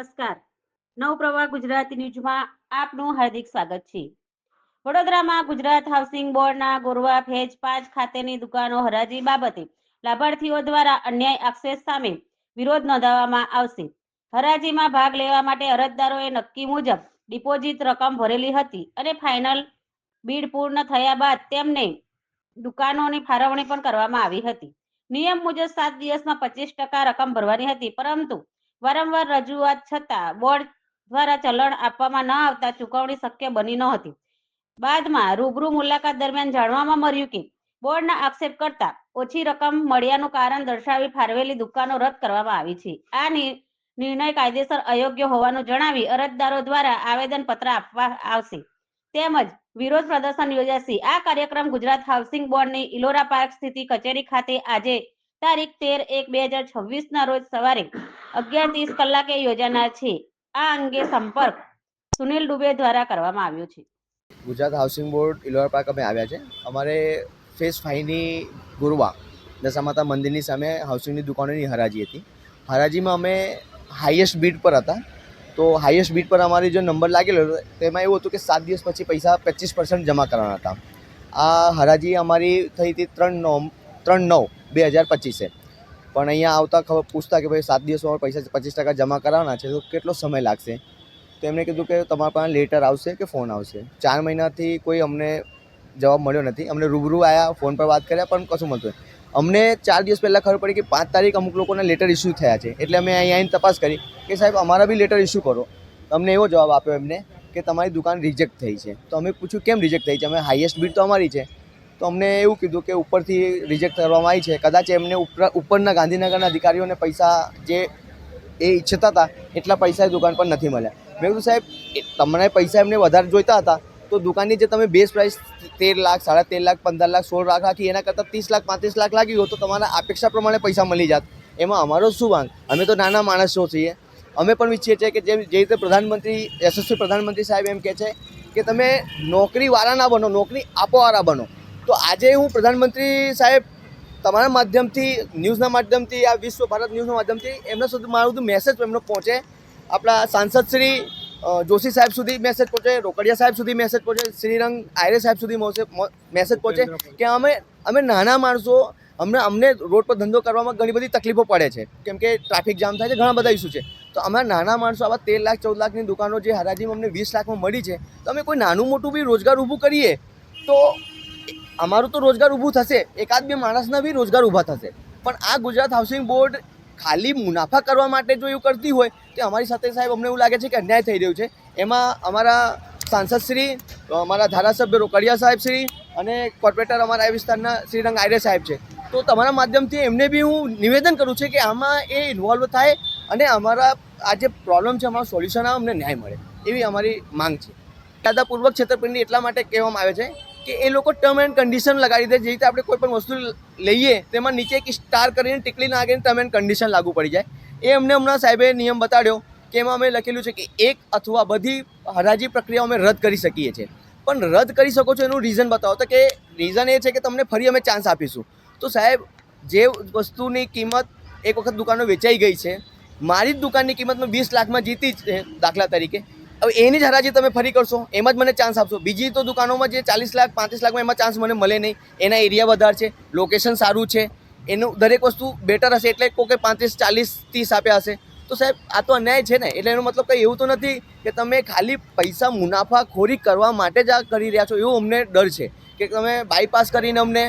નમસ્કાર. નવપ્રવાહ ગુજરાતી ન્યૂઝમાં આપનું હાર્દિક સ્વાગત છે. વડોદરામાં ગુજરાત હાઉસિંગ બોર્ડના ગોરવા ફેજ પાંચ ખાતેની દુકાનો હરાજી બાબતે લાભાર્થીઓ દ્વારા અન્યાય આક્ષેપ સામે વિરોધ નોંધાવવામાં આવશે. હરાજીમાં ભાગ લેવા માટે અરજદારોએ નક્કી મુજબ ડિપોઝિટ રકમ ભરેલી હતી અને ફાઇનલ બીડ પૂર્ણ થયા બાદ તેમને દુકાનોની ફાળવણી પણ કરવામાં આવી હતી. નિયમ મુજબ સાત દિવસમાં પચીસ ટકા રકમ ભરવાની હતી, પરંતુ વારંવાર રજૂઆત છતાં બોર્ડ દ્વારા ચલણ આપવામાં ન આવતા ચૂકવણી શક્ય બની ન હતી બાદમાં રૂબરૂ મુલાકાત દરમિયાન જાણવામાં મળ્યું કે બોર્ડના આક્ષેપ કરતા ઓછી રકમ મળ્યાનું કારણ દર્શાવી ફાળવેલી દુકાનો રદ કરવામાં આવી છે. આ નિર્ણય કાયદેસર અયોગ્ય હોવાનું જણાવી અરજદારો દ્વારા આવેદન પત્ર આપવા આવશે. તેમજ વિરોધ પ્રદર્શન યોજાશે. આ કાર્યક્રમ ગુજરાત હાઉસિંગ બોર્ડની ઇલોરા પાર્ક સ્થિતિ કચેરી ખાતે આજે તારીખ તેર એક બે હજાર છવ્વીસ ના રોજ સવારે અગિયાર ત્રીસ કલાકે યોજાનાર છે. આ અંગે સંપર્ક સુનિલ દુબે દ્વારા કરવામાં આવ્યો છે. Gujarat housing board, Ilor park અમે આવ્યા છે. અમારે ફેસ ફાઈની ગુરવા, દશામાતા મંદિરની સામે હાઉસિંગની દુકાનોની હરાજી હતી. હરાજીમાં અમે હાઈએસ્ટ બીટ પર હતા. તો હાઈએસ્ટ બીટ પર અમારી જે નંબર લાગેલો હતો, તેમાં એવું હતું કે સાત દિવસ પછી પૈસા પચીસ પર્સન્ટ જમા કરવાના હતા. આ હરાજી અમારી થઈ હતી ત્રણ નવ ત્રણ નવ બે હજાર પચીસે પણ અહીંયા આવતા ખબર પૂછતા કે ભાઈ સાત દિવસમાં પૈસા પચીસ ટકા જમા કરાવવાના છે, તો કેટલો સમય લાગશે? તો એમણે કીધું કે તમારા પાસે લેટર આવશે કે ફોન આવશે? ચાર મહિનાથી કોઈ અમને જવાબ મળ્યો નથી. અમને રૂબરૂ આવ્યા ફોન પર વાત કર્યા, પણ કશું મળતું. અમને ચાર દિવસ પહેલાં ખબર પડી કે પાંચ તારીખ અમુક લોકોના લેટર ઇસ્યુ થયા છે. એટલે અમે અહીંયા આવીને તપાસ કરી કે સાહેબ, અમારા બી લેટર ઇસ્યુ કરો. અમને એવો જવાબ આપ્યો એમને કે તમારી દુકાન રિજેક્ટ થઈ છે. તો અમે પૂછ્યું, કેમ રિજેક્ટ થઈ છે? અમે હાઈએસ્ટ બીડ તો અમારી છે. તો અમને એવું કીધું કે ઉપરથી રિજેક્ટ કરવામાં આવી છે. કદાચ એમને ઉપર, ઉપરના ગાંધીનગરના અધિકારીઓને પૈસા જે એ ઈચ્છતા હતા, એટલા પૈસા એ દુકાન પર નથી મળ્યા. મેં કીધું, સાહેબ તમને પૈસા એમને વધારે જોઈતા હતા, તો દુકાનની જે તમે બેઝ પ્રાઇસ તેર લાખ, સાડા તેર લાખ, પંદર લાખ, સોળ લાખ રાખી, એના કરતાં ત્રીસ લાખ, પાંત્રીસ લાખ લાગી હોય તો તમારા અપેક્ષા પ્રમાણે પૈસા મળી જાત. એમાં અમારો શું વાંક અમે તો નાના માણસો છીએ. અમે પણ ઈચ્છીએ છીએ કે જે જે રીતે પ્રધાનમંત્રી, યશસ્વી પ્રધાનમંત્રી સાહેબ એમ કહે છે કે તમે નોકરીવાળા ના બનો, નોકરી આપોવાળા બનો. તો આજે હું પ્રધાનમંત્રી સાહેબ તમારા માધ્યમથી ન્યૂઝના માધ્યમથી આ વિશ્વ ભારત ન્યૂઝના માધ્યમથી એમના સુધી મારું મેસેજ એમનો પહોંચે. આપણા સાંસદ શ્રી જોશી સાહેબ સુધી મેસેજ પહોંચે રોકડિયા સાહેબ સુધી મેસેજ પહોંચે શ્રીરંગ આયરે સાહેબ સુધી મોસે- મેસેજ પહોંચે કે અમે અમે નાના માણસો અમને અમને રોડ પર ધંધો કરવામાં ઘણી બધી તકલીફો પડે છે. કેમ કે ટ્રાફિક જામ થાય છે ઘણા બધા ઇસ્યુ છે. તો અમારા નાના માણસો આવા તેર લાખ ચૌદ લાખની દુકાનો જે હરાજીમાં અમને વીસ લાખમાં મળી છે તો અમે કોઈ નાનું મોટું બી રોજગાર ઊભું કરીએ તો અમારું તો રોજગાર ઊભું થશે. એકાદ બે માણસના બી રોજગાર ઊભા થશે. પણ આ ગુજરાત હાઉસિંગ બોર્ડ ખાલી મુનાફા કરવા માટે જો એવું કરતી હોય, તો અમારી સાથે સાહેબ અમને એવું લાગે છે કે અન્યાય થઈ રહ્યું છે. એમાં અમારા સાંસદ શ્રી અમારા ધારાસભ્ય રોકડિયા સાહેબ શ્રી અને કોર્પોરેટર અમારા આ વિસ્તારના શ્રીરંગ આયરે સાહેબ છે. તો તમારા માધ્યમથી એમને બી હું નિવેદન કરું છું કે આમાં એ ઇન્વોલ્વ થાય અને અમારા આ જે પ્રોબ્લેમ છે, અમારું સોલ્યુશન આવે અમને ન્યાય મળે. એવી અમારી માંગ છે. કાયદાપૂર્વક છેતરપિંડી એટલા માટે કહેવામાં આવે છે કે એ લોકો ટર્મ એન્ડ કન્ડિશન લગાડી દે. જે રીતે આપણે કોઈ પણ વસ્તુ લઈએ, તેમાં નીચે એક સ્ટાર કરીને ટીકલી નાખીને ટર્મ એન્ડ કન્ડિશન લાગુ પડી જાય. એ અમને હમણાં સાહેબે નિયમ બતાડ્યો કે એમાં અમે લખેલું છે કે એક અથવા બધી હરાજી પ્રક્રિયાઓ અમે રદ કરી શકીએ છીએ. પણ રદ કરી શકો છો એનું રીઝન બતાવો તો કે રીઝન એ છે કે તમને ફરી અમે ચાન્સ આપીશું. તો સાહેબ, જે વસ્તુની કિંમત એક વખત દુકાનો વેચાઈ ગઈ છે, મારી જ દુકાનની કિંમત મેં વીસ લાખમાં જીતી છે દાખલા તરીકે. એની જ હરાજી તમે ફરી કરશો, એમાં જ મને ચાન્સ આપશો. બીજી તો દુકાનોમાં જે ચાલીસ લાખ, પાંત્રીસ લાખમાં એમાં ચાન્સ મને મળે નહીં. એના એરિયા વધારે છે લોકેશન સારું છે. એનું દરેક વસ્તુ બેટર હશે એટલે કોઈ પાંત્રીસ, ચાલીસ, ત્રીસ આપ્યા હશે. તો સાહેબ, આ તો અન્યાય છે ને? એટલે એનો મતલબ કંઈ એવું તો નથી કે તમે ખાલી પૈસા મુનાફાખોરી કરવા માટે જ આ કરી રહ્યા છો. એવું અમને ડર છે કે તમે બાયપાસ કરીને અમને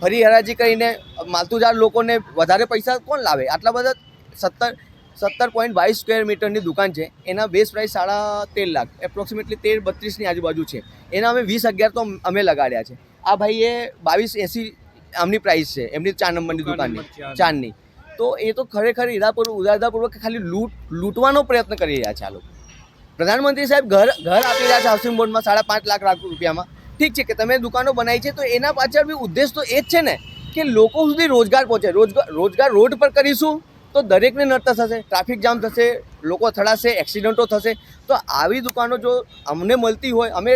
ફરી હરાજી કરીને માલતુજાર લોકોને વધારે પૈસા કોણ લાવે? આટલા બધા સત્તર સત્તર પોઈન્ટ બાવીસ સ્ક્વેર મીટરની દુકાન છે. એના બેઝ પ્રાઇસ સાડા તેર લાખ એપ્રોક્સિમેટલી તેર બત્રીસની આજુબાજુ છે. એના અમે વીસ અગિયાર તો અમે લગાડ્યા છે. આ ભાઈએ બાવીસ એંસી આમની પ્રાઇસ છે એમની ચાર નંબરની દુકાનની ચારની. તો એ તો ખરેખર ઇરાપૂર્વક ઉદારતાપૂર્વક ખાલી લૂંટ લૂંટવાનો પ્રયત્ન કરી રહ્યા છે આ લોકો. પ્રધાનમંત્રી સાહેબ ઘર ઘર આપી રહ્યા છે હાઉસિંગ બોર્ડમાં સાડા પાંચ લાખ લાખ રૂપિયામાં. ઠીક છે કે તમે દુકાનો બનાવી છે તો એના પાછળ બી ઉદ્દેશ તો એ જ છે ને કે લોકો સુધી રોજગાર પહોંચે. રોજગાર રોજગાર રોડ પર કરીશું? તો દરેકને નડતર થશે ટ્રાફિક જામ થશે, લોકો થડાશે એક્સિડન્ટો થશે. તો આવી દુકાનો જો અમને મળતી હોય, અમે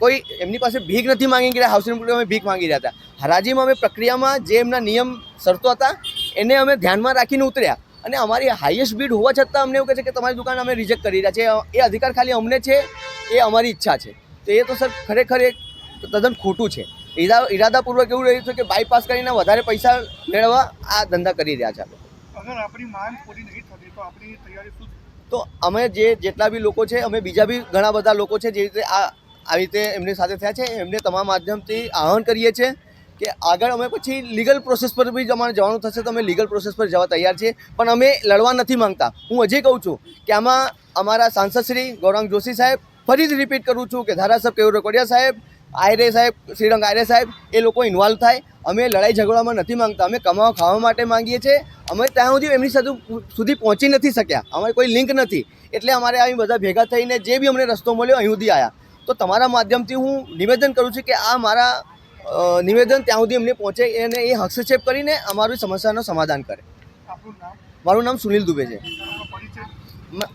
કોઈ એમની પાસે ભીખ નથી માંગી ગયા હાઉસિંગ બોર્ડ અમે ભીખ માંગી રહ્યા હતા. હરાજીમાં અમે પ્રક્રિયામાં જે એમના નિયમ શરતો હતા, એને અમે ધ્યાનમાં રાખીને ઉતર્યા. અને અમારી હાઈએસ્ટ બીડ હોવા છતાં અમને એવું કહે છે કે તમારી દુકાન અમે રિજેક્ટ કરી રહ્યા છે એ અધિકાર ખાલી અમને છે, એ અમારી ઈચ્છા છે. તો એ તો સર ખરેખર એક તદ્દન ખોટું છે. ઈરા, ઈરાદાપૂર્વક એવું રહ્યું છે કે બાયપાસ કરીને વધારે પૈસા મેળવવા આ ધંધા કરી રહ્યા છે. અગર આપણી માંગ પૂરી નહીં થતી, તો આપણી તૈયારી શું તો અમે જે જેટલા બી લોકો છે, અમે બીજા બી ઘણા બધા લોકો છે, જે રીતે આ આવી રીતે એમની સાથે થયા છે, એમને તમામ માધ્યમથી આહવાન કરીએ છીએ કે આગળ અમે પછી લીગલ પ્રોસેસ પર બી અમારે જવાનું થશે, તો અમે લીગલ પ્રોસેસ પર જવા તૈયાર છીએ. પણ અમે લડવા નથી માંગતા. હું હજી કહું છું કે આમાં અમારા સાંસદ શ્રી ગૌરાંગ જોશી સાહેબ ફરીથી રિપીટ કરું છું કે ધારાસભ્ય કેવું રોકડિયા સાહેબ આયરે સાહેબ શ્રીરંગ આયરે સાહેબ એ લોકો ઇન્વોલ્વ થાય. અમે લડાઈ ઝઘડામાં નથી માંગતા. અમે કમાવા ખાવા માટે માંગીએ છીએ. અમે ત્યાં સુધી એમની સાથે સુધી પહોંચી નથી શક્યા. અમારે કોઈ લિંક નથી. એટલે અમારે અહીં બધા ભેગા થઈને જે બી અમને રસ્તો મળ્યો અહીં સુધી આવ્યા તો તમારા માધ્યમથી હું નિવેદન કરું છું કે આ મારા નિવેદન ત્યાં સુધી એમને પહોંચે અને એ હસ્તક્ષેપ કરીને અમારી સમસ્યાનું સમાધાન કરે. મારું નામ સુનિલ દુબે છે.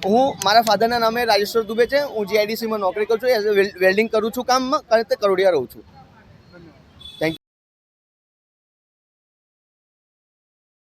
હું મારા ફાધરના નામે રાજેશ્વર દુબે છે. હું જીઆઈડીસીમાં નોકરી કરું છું. એઝ અ વેલ્ડિંગ કરું છું કામમાં. અને તે કરોડિયા રહું છું.